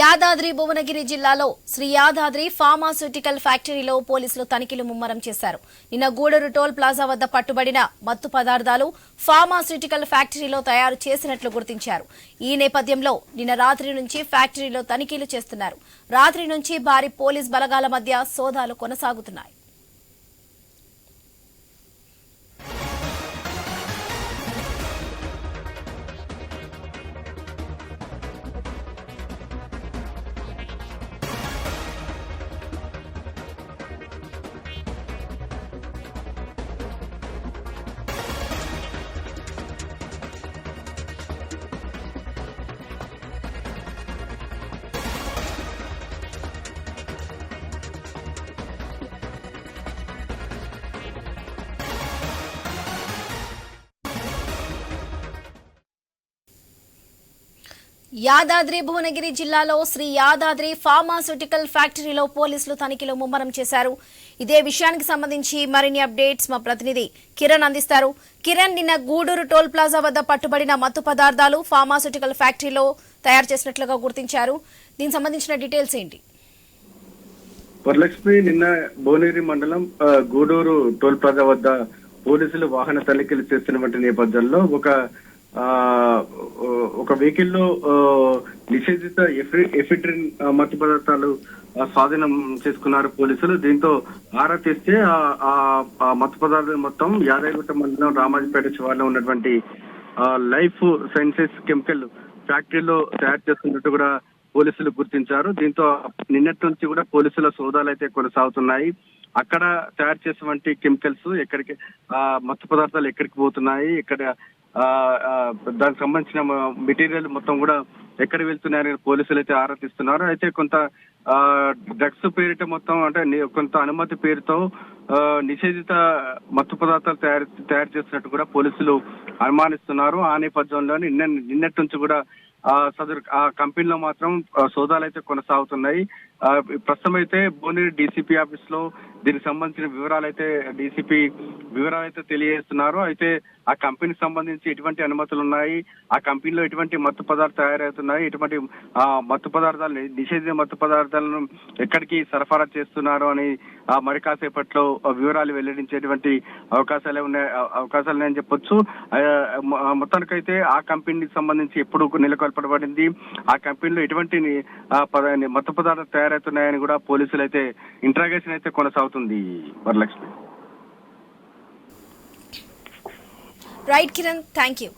యాదాద్రి భువనగిరి జిల్లాలో శ్రీ యాదాద్రి ఫార్మాస్యూటికల్ ఫ్యాక్టరీలో పోలీసులు తనిఖీలు ముమ్మరం చేశారు. నిన్న గూడూరు టోల్ ప్లాజా వద్ద పట్టుబడిన మత్తు పదార్థాలు ఫార్మాస్యూటికల్ ఫ్యాక్టరీలో తయారు చేసినట్లు గుర్తించారు. ఈ నేపథ్యంలో నిన్న రాత్రి నుంచి ఫ్యాక్టరీలో తనిఖీలు చేస్తున్నారు. రాత్రి నుంచి భారీ పోలీస్ బలగాల మధ్య సోదాలు కొనసాగుతున్నాయి. యాదాద్రి భువనగిరి జిల్లాలో శ్రీ యాదాద్రి ఫార్మాస్యూటికల్ ఫ్యాక్టరీలో పోలీసులు తనిఖీలు ముమ్మరం చేశారు. ఇదే విషయానికి సంబంధించి మరిన్ని అప్డేట్స్ మా ప్రతినిధి కిరణ్ అందిస్తారు. కిరణ్ నిన్న గూడూరు టోల్ ప్లాజా వద్ద పట్టుబడిన మత్తు పదార్థాలు ఫార్మాస్యూటికల్ ఫ్యాక్టరీలో తయారు చేసినట్లుగా గుర్తించారు. దీనికి సంబంధించిన డీటెయిల్స్ ఏంటి? వరలక్ష్మి నిన్న భువనగిరి మండలం గూడూరు టోల్ ప్లాజా వద్ద పోలీసులు వాహన తనిఖీలు చేస్తున్నటువంటి నేపథ్యంలో ఒక ఒక వెహికల్లో ఆ, నిషేధిత ఎఫిడ్రిన్ మత్తు పదార్థాలు స్వాధీనం చేసుకున్నారు పోలీసులు. దీంతో ఆరా తీస్తే ఆ- మత్తు పదార్థాలు మొత్తం యాదగిరిగుట్ట మండలం రామాజీపేట శివార్లో ఉన్నటువంటి లైఫ్ సైన్సెస్ కెమికల్ ఫ్యాక్టరీలో తయారు చేస్తున్నట్టు కూడా పోలీసులు గుర్తించారు. దీంతో నిన్నటి నుంచి కూడా పోలీసుల సోదాలు అయితే కొనసాగుతున్నాయి. అక్కడ తయారు చేసినటువంటి కెమికల్స్ ఎక్కడికి ఆ మత్తు పదార్థాలు ఎక్కడికి పోతున్నాయి ఇక్కడ దానికి సంబంధించిన మెటీరియల్ మొత్తం కూడా ఎక్కడ వెళ్తున్నాయని పోలీసులు అయితే ఆరా తీస్తున్నారు. అయితే కొంత డ్రగ్స్ పేరిట మొత్తం అంటే కొంత అనుమతి పేరుతో ఆ, నిషేధిత మత్తు పదార్థాలు తయారు తయారు చేసినట్టు కూడా పోలీసులు అనుమానిస్తున్నారు. ఆ నేపథ్యంలో నిన్న నిన్నటి నుంచి కూడా సదరు ఆ కంపెనీలో మాత్రం సోదాలు అయితే కొనసాగుతున్నాయి. ఆ, ప్రస్తుతం అయితే భువనగిరి డీసీపీ ఆఫీస్లో దీనికి సంబంధించిన వివరాలు అయితే డీసీపీ వివరాలు అయితే తెలియజేస్తున్నారు. అయితే ఆ కంపెనీకి సంబంధించి ఎటువంటి అనుమతులు ఉన్నాయి ఆ కంపెనీలో ఎటువంటి మత్తు పదార్థాలు తయారవుతున్నాయి? ఎటువంటి ఆ, మత్తు పదార్థాలు నిషేధిత మత్తు పదార్థాలను ఎక్కడికి సరఫరా చేస్తున్నారు అని ఆ, మరి కాసేపట్లో వివరాలు వెల్లడించేటువంటి అవకాశాలే ఉన్నాయి అవకాశాలు నేను చెప్పొచ్చు. మొత్తానికైతే ఆ కంపెనీకి సంబంధించి ఎప్పుడు ఏర్పడబడింది. ఆ కంపెనీలో ఎటువంటి మత మత్తు పదార్థాలు తయారవుతున్నాయని కూడా పోలీసులు అయితే ఇంట్రాగేషన్ అయితే కొనసాగుతుంది Varalakshmi. Right Kiran thank you